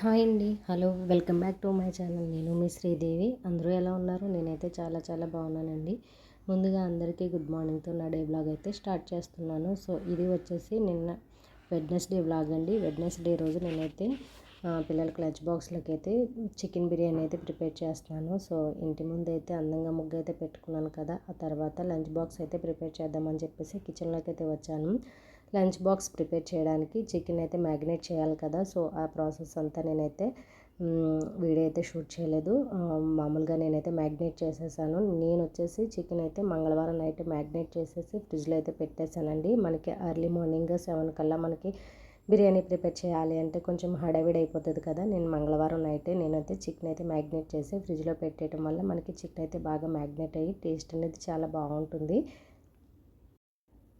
Hi అండి. Hello welcome back to my channel. నేను మీ శ్రీదేవి. అందరూ ఎలా ఉన్నారు? నేనైతే చాలా చాలా బాగున్నానండి. ముందుగా అందరికీ గుడ్ మార్నింగ్తో నా డే బ్లాగ్ అయితే స్టార్ట్ చేస్తున్నాను. సో ఇది వచ్చేసి నిన్న వెడ్నెస్డే బ్లాగ్ అండి. వెడ్నెస్డే రోజు నేనైతే పిల్లలకి క్లచ్ బాక్స్లోకి అయితే చికెన్ బిర్యానీ అయితే ప్రిపేర్ చేస్తున్నాను. సో ఇంటి ముందు అయితే అందంగా ముగ్గు అయితే పెట్టుకున్నాను కదా ఆ తర్వాత లంచ్ బాక్స్ అయితే ప్రిపేర్ చేద్దామని చెప్పేసి కిచెన్లోకి అయితే వచ్చాను. లంచ్ బాక్స్ ప్రిపేర్ చేయడానికి చికెన్ అయితే మ్యాగ్నేట్ చేయాలి కదా సో ఆ ప్రాసెస్ అంతా నేనైతే వీడియో అయితే షూట్ చేయలేదు. మామూలుగా నేనైతే మ్యాగ్నేట్ చేసేసాను. నేను వచ్చేసి చికెన్ అయితే మంగళవారం నైట్ మ్యాగ్నేట్ చేసేసి ఫ్రిడ్జ్లో అయితే పెట్టేశానండి. మనకి ఎర్లీ మార్నింగ్ సెవెన్ కల్లా మనకి బిర్యానీ ప్రిపేర్ చేయాలి అంటే కొంచెం హడావిడి అయిపోతుంది కదా నేను మంగళవారం నైటే నేనైతే చికెన్ అయితే మ్యాగ్నేట్ చేసి ఫ్రిడ్జ్లో పెట్టేయడం వల్ల మనకి చికెన్ అయితే బాగా మ్యాగ్నేట్ అయ్యి టేస్ట్ అనేది చాలా బాగుంటుంది.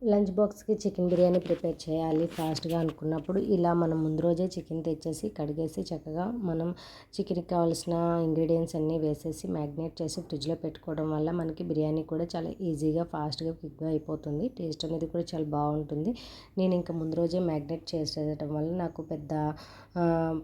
లంచ్ బాక్స్కి చికెన్ బిర్యానీ ప్రిపేర్ చేయాలి ఫాస్ట్గా అనుకున్నప్పుడు ఇలా మనం ముందు రోజే చికెన్ తెచ్చేసి కడిగేసి చక్కగా మనం చికెన్కి కావాల్సిన ఇంగ్రీడియంట్స్ అన్నీ వేసేసి మ్యాగ్నేట్ చేసి ఫ్రిడ్జ్లో పెట్టుకోవడం వల్ల మనకి బిర్యానీ కూడా చాలా ఈజీగా ఫాస్ట్గా క్విక్గా అయిపోతుంది. టేస్ట్ అనేది కూడా చాలా బాగుంటుంది. నేను ఇంకా ముందు రోజే మ్యాగ్నేట్ చేసేయడం వల్ల నాకు పెద్ద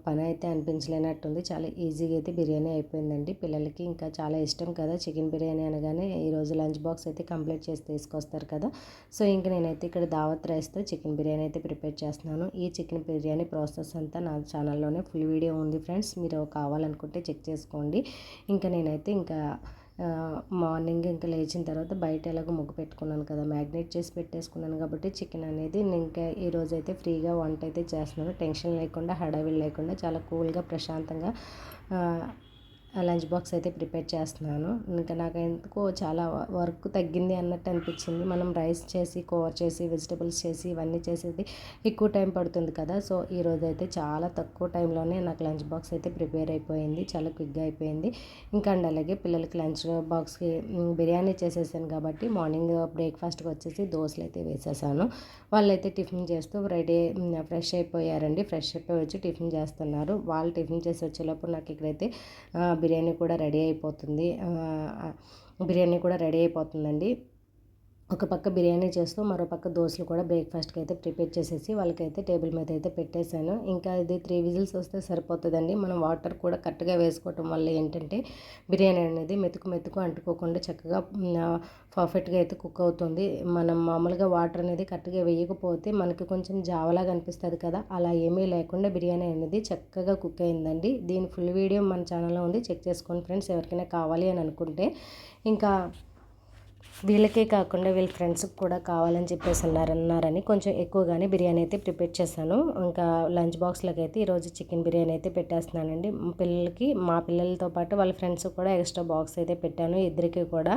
పని అయితే అనిపించలేనట్టుంది. చాలా ఈజీగా అయితే బిర్యానీ అయిపోయిందండి. పిల్లలకి ఇంకా చాలా ఇష్టం కదా చికెన్ బిర్యానీ అనగానే ఈరోజు లంచ్ బాక్స్ అయితే కంప్లీట్ చేసి తీసుకొస్తారు కదా. సో ఇంకా నేనైతే ఇక్కడ దావత్ రైస్తో చికెన్ బిర్యానీ అయితే ప్రిపేర్ చేస్తున్నాను. ఈ చికెన్ బిర్యానీ ప్రాసెస్ అంతా నా ఛానల్లోనే ఫుల్ వీడియో ఉంది ఫ్రెండ్స్. మీరు కావాలనుకుంటే చెక్ చేసుకోండి. ఇంకా నేనైతే ఇంకా మార్నింగ్ ఇంకా లేచిన తర్వాత బయట ఎలాగో ముగ్గు పెట్టుకున్నాను కదా మ్యాగ్నేట్ చేసి పెట్టేసుకున్నాను కాబట్టి చికెన్ అనేది నేను ఇంకా ఈరోజు అయితే ఫ్రీగా వంట అయితే చేస్తున్నాను. టెన్షన్ లేకుండా హడావిడి లేకుండా చాలా కూల్గా ప్రశాంతంగా లంచ్ బాక్స్ అయితే ప్రిపేర్ చేస్తున్నాను. ఇంకా నాకు ఎందుకో చాలా వర్క్ తగ్గింది అన్నట్టు అనిపించింది. మనం రైస్ చేసి కూర చేసి వెజిటబుల్స్ చేసి ఇవన్నీ చేసేది ఎక్కువ టైం పడుతుంది కదా. సో ఈరోజు అయితే చాలా తక్కువ టైంలోనే నాకు లంచ్ బాక్స్ అయితే ప్రిపేర్ అయిపోయింది. చాలా క్విక్గా అయిపోయింది. ఇంకా అండి అలాగే పిల్లలకి లంచ్ బాక్స్కి బిర్యానీ చేసేసాను కాబట్టి మార్నింగ్ బ్రేక్ఫాస్ట్కి వచ్చేసి దోశలు అయితే వేసేసాను. వాళ్ళైతే టిఫిన్ చేస్తూ రెడీ ఫ్రెష్ అయిపోయారండి. ఫ్రెష్ అయిపోయి వచ్చి టిఫిన్ చేస్తున్నారు. వాళ్ళు టిఫిన్ చేసి వచ్చేలోపు నాకు ఇక్కడైతే బిర్యానీ కూడా రెడీ అయిపోతుంది. బిర్యానీ కూడా రెడీ అయిపోతుందండి. ఒక పక్క బిర్యానీ చేస్తూ మరో పక్క దోశలు కూడా బ్రేక్ఫాస్ట్కి అయితే ప్రిపేర్ చేసేసి వాళ్ళకైతే టేబుల్ మీద అయితే పెట్టేశాను. ఇంకా ఇది త్రీ విజిల్స్ వస్తే సరిపోతుందండి. మనం వాటర్ కూడా కరెక్ట్గా వేసుకోవటం వల్ల ఏంటంటే బిర్యానీ అనేది మెతుకు మెతుకు అంటుకోకుండా చక్కగా పర్ఫెక్ట్గా అయితే కుక్ అవుతుంది. మనం మామూలుగా వాటర్ అనేది కరెక్ట్గా వేయకపోతే మనకి కొంచెం జావలాగా అనిపిస్తుంది కదా. అలా ఏమీ లేకుండా బిర్యానీ అనేది చక్కగా కుక్ అయిందండి. దీని ఫుల్ వీడియో మన ఛానల్లో ఉంది. చెక్ చేసుకోండి ఫ్రెండ్స్ ఎవరికైనా కావాలి అని అనుకుంటే. ఇంకా వీళ్ళకే కాకుండా వీళ్ళ ఫ్రెండ్స్కి కూడా కావాలని చెప్పేసి అన్నారన్నారని కొంచెం ఎక్కువగానే బిర్యానీ అయితే ప్రిపేర్ చేశాను. ఇంకా లంచ్ బాక్స్లోకి అయితే ఈరోజు చికెన్ బిర్యానీ అయితే పెట్టేస్తున్నానండి. పిల్లలకి మా పిల్లలతో పాటు వాళ్ళ ఫ్రెండ్స్ కూడా ఎక్స్ట్రా బాక్స్ అయితే పెట్టాను. ఇద్దరికి కూడా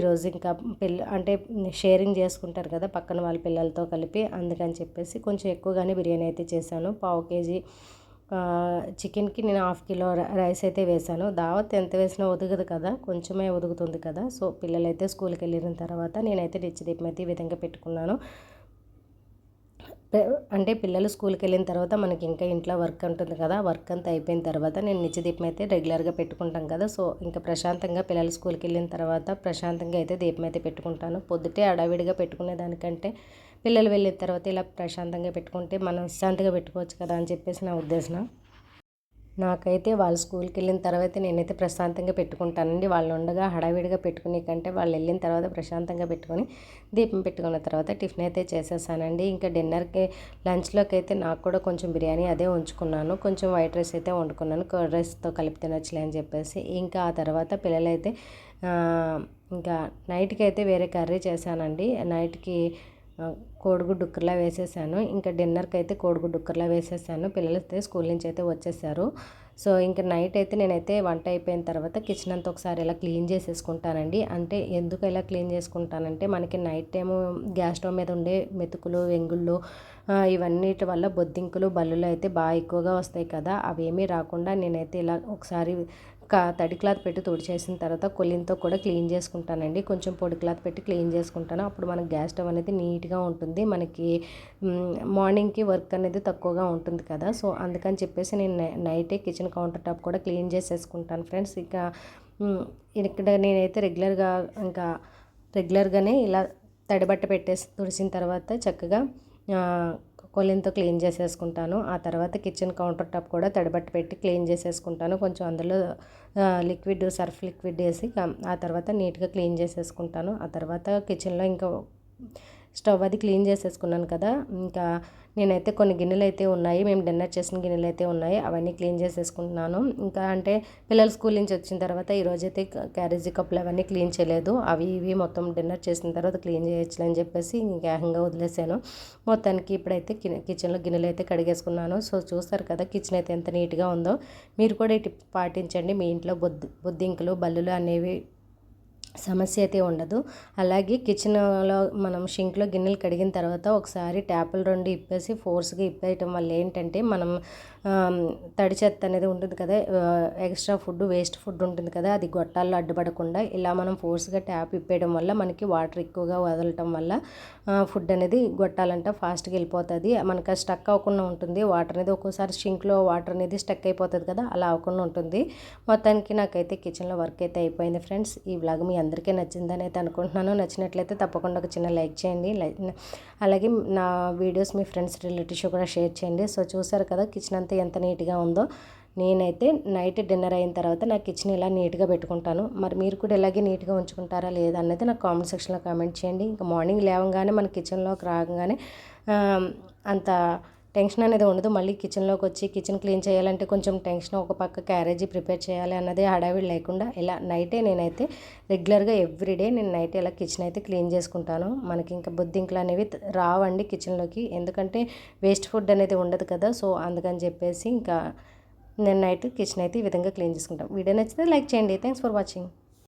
ఈరోజు ఇంకా పిల్ల అంటే షేరింగ్ చేసుకుంటారు కదా పక్కన వాళ్ళ పిల్లలతో కలిపి అందుకని చెప్పేసి కొంచెం ఎక్కువగానే బిర్యానీ అయితే చేశాను. పావు కేజీ చికెన్కి నేను హాఫ్ కిలో రైస్ అయితే వేసాను. దావత్ ఎంత వేసినా ఉదగదు కదా కొంచెమే ఉదుగుతుంది కదా. సో పిల్లలైతే స్కూల్కి వెళ్ళిన తర్వాత నేనైతే రిచ్ దీపం అయితే ఈ విధంగా పెట్టుకున్నాను. అంటే పిల్లలు స్కూల్కి వెళ్ళిన తర్వాత మనకి ఇంకా ఇంట్లో వర్క్ ఉంటుంది కదా వర్క్ అంతా అయిపోయిన తర్వాత నేను నిత్య అయితే రెగ్యులర్గా పెట్టుకుంటాం కదా. సో ఇంకా ప్రశాంతంగా పిల్లలు స్కూల్కి వెళ్ళిన తర్వాత ప్రశాంతంగా అయితే దీపం అయితే పెట్టుకుంటాను. పొద్దుటే అడావిడిగా పెట్టుకునే దానికంటే పిల్లలు వెళ్ళిన తర్వాత ఇలా ప్రశాంతంగా పెట్టుకుంటే మనం శాంతిగా పెట్టుకోవచ్చు కదా అని చెప్పేసి నా ఉద్దేశం. నాకైతే వాళ్ళు స్కూల్కి వెళ్ళిన తర్వాత నేనైతే ప్రశాంతంగా పెట్టుకుంటానండి. వాళ్ళు ఉండగా హడావిడిగా పెట్టుకునే కంటే వాళ్ళు వెళ్ళిన తర్వాత ప్రశాంతంగా పెట్టుకొని దీపం పెట్టుకున్న తర్వాత టిఫిన్ అయితే చేసేసానండి. ఇంకా డిన్నర్కి లంచ్లోకి అయితే నాకు కూడా కొంచెం బిర్యానీ అదే ఉంచుకున్నాను. కొంచెం వైట్ రైస్ అయితే వండుకున్నాను. కర్డ్ రైస్తో కలిపి తినొచ్చులే అని చెప్పేసి. ఇంకా ఆ తర్వాత పిల్లలైతే ఇంకా నైట్కి అయితే వేరే కర్రీ చేశానండి. నైట్కి కోడిగుడ్డు ఉక్కర్లా వేసేసాను. ఇంకా డిన్నర్కి అయితే కోడిగుడ్డు ఉక్కర్లా వేసేసాను. పిల్లలు అయితే స్కూల్ నుంచి అయితే వచ్చేసారు. సో ఇంకా నైట్ అయితే నేనైతే వంట అయిపోయిన తర్వాత కిచెన్ అంతా ఒకసారి ఇలా క్లీన్ చేసేసుకుంటానండి. అంటే ఎందుకు ఇలా క్లీన్ చేసుకుంటానంటే మనకి నైట్ టైము గ్యాస్ స్టవ్ మీద ఉండే మెతుకులు వెంగుళ్ళు ఇవన్నిటి వల్ల బొద్దింకులు బల్లులు అయితే బాగా ఎక్కువగా వస్తాయి కదా. అవేమీ రాకుండా నేనైతే ఇలా ఒకసారి తడి క్లాత్ పెట్టి తుడిచేసిన తర్వాత కొలింతో కూడా క్లీన్ చేసుకుంటానండి. కొంచెం పొడి క్లాత్ పెట్టి క్లీన్ చేసుకుంటాను. అప్పుడు మనకి గ్యాస్ స్టవ్ అనేది నీట్గా ఉంటుంది. మనకి మార్నింగ్కి వర్క్ అనేది తక్కువగా ఉంటుంది కదా. సో అందుకని చెప్పేసి నేను నైటే కిచెన్ కౌంటర్ టాప్ కూడా క్లీన్ చేసేసుకుంటాను ఫ్రెండ్స్. ఇక ఇక్కడ నేనైతే రెగ్యులర్గా ఇంకా రెగ్యులర్గానే ఇలా తడిబట్ట పెట్టేసి తుడిసిన తర్వాత చక్కగా కొలింతో క్లీన్ చేసేసుకుంటాను. ఆ తర్వాత కిచెన్ కౌంటర్ టాప్ కూడా తడిబట్టి పెట్టి క్లీన్ చేసేసుకుంటాను. కొంచెం అందులో లిక్విడ్ సర్ఫ్ లిక్విడ్ వేసి ఆ తర్వాత నీట్గా క్లీన్ చేసేసుకుంటాను. ఆ తర్వాత కిచెన్లో ఇంకా స్టవ్ అది క్లీన్ చేసేసుకున్నాను కదా. ఇంకా నేనైతే కొన్ని గిన్నెలు అయితే ఉన్నాయి. మేము డిన్నర్ చేసిన గిన్నెలు అయితే ఉన్నాయి. అవన్నీ క్లీన్ చేసేసుకుంటున్నాను. ఇంకా అంటే పిల్లలు స్కూల్ నుంచి వచ్చిన తర్వాత ఈరోజైతే క్యారేజీ కప్పులు అవన్నీ క్లీన్ చేయలేదు. అవి ఇవి మొత్తం డిన్నర్ చేసిన తర్వాత క్లీన్ చేయొచ్చు అని చెప్పేసి ఇంకా ఏకంగా వదిలేసాను. మొత్తానికి ఇప్పుడైతే కిచెన్లో గిన్నెలు అయితే కడిగేసుకున్నాను. సో చూస్తారు కదా కిచెన్ అయితే ఎంత నీట్గా ఉందో. మీరు కూడా ఈ టిప్ పాటించండి. మీ ఇంట్లో బొద్దు బొద్దింకలు బల్లులు అనేవి సమస్య అయితే ఉండదు. అలాగే కిచెన్లో మనం షింక్లో గిన్నెలు కడిగిన తర్వాత ఒకసారి ట్యాపులు రెండు ఇప్పేసి ఫోర్స్గా ఇప్పేయటం వల్ల ఏంటంటే మనం తడి చెత్త అనేది ఉంటుంది కదా ఎక్స్ట్రా ఫుడ్ వేస్ట్ ఫుడ్ ఉంటుంది కదా అది గొట్టాల్లో అడ్డుపడకుండా ఇలా మనం ఫోర్స్గా ట్యాప్ ఇప్పేయడం వల్ల మనకి వాటర్ ఎక్కువగా వదలటం వల్ల ఫుడ్ అనేది గొట్టాలంట ఫాస్ట్గా వెళ్ళిపోతుంది. మనకు స్టక్ అవ్వకుండా ఉంటుంది. వాటర్ అనేది ఒక్కోసారి షింక్లో వాటర్ అనేది స్టక్ అయిపోతుంది కదా అలా అవ్వకుండా ఉంటుంది. మొత్తానికి నాకైతే కిచెన్లో వర్క్ అయితే అయిపోయింది ఫ్రెండ్స్. ఈ బ్లాగ్ మీ అందరికీ నచ్చిందని అయితే అనుకుంటున్నాను. నచ్చినట్లయితే తప్పకుండా ఒక చిన్న లైక్ చేయండి. అలాగే నా వీడియోస్ మీ ఫ్రెండ్స్ రిలేటివ్స్ కూడా షేర్ చేయండి. సో చూసారు కదా కిచెన్ అంతా ఎంత నీట్గా ఉందో. నేనైతే నైట్ డిన్నర్ అయిన తర్వాత నా కిచెన్ ఇలా నీట్గా పెట్టుకుంటాను. మరి మీరు కూడా ఇలాగే నీట్గా ఉంచుకుంటారా లేదా అనేది నాకు కామెంట్ సెక్షన్లో కామెంట్ చేయండి. ఇంకా మార్నింగ్ లేవగానే మన కిచెన్లోకి రాగానే అంత టెన్షన్ అనేది ఉండదు. మళ్ళీ కిచెన్లోకి వచ్చి కిచెన్ క్లీన్ చేయాలంటే కొంచెం టెన్షన్ ఒక పక్క క్యారేజీ ప్రిపేర్ చేయాలి అన్నది హడావిడి లేకుండా ఇలా నైటే నేనైతే రెగ్యులర్గా ఎవ్రీడే నేను నైట్ ఇలా కిచెన్ అయితే క్లీన్ చేసుకుంటాను. మనకి ఇంకా బొద్దింకలు అనేవి రావండి కిచెన్లోకి. ఎందుకంటే వేస్ట్ ఫుడ్ అనేది ఉండదు కదా సో అందుకని చెప్పేసి ఇంకా నేను నైట్ కిచెన్ అయితే ఈ విధంగా క్లీన్ చేసుకుంటాం వీడియో నచ్చితే లైక్ చేయండి. Thanks for watching.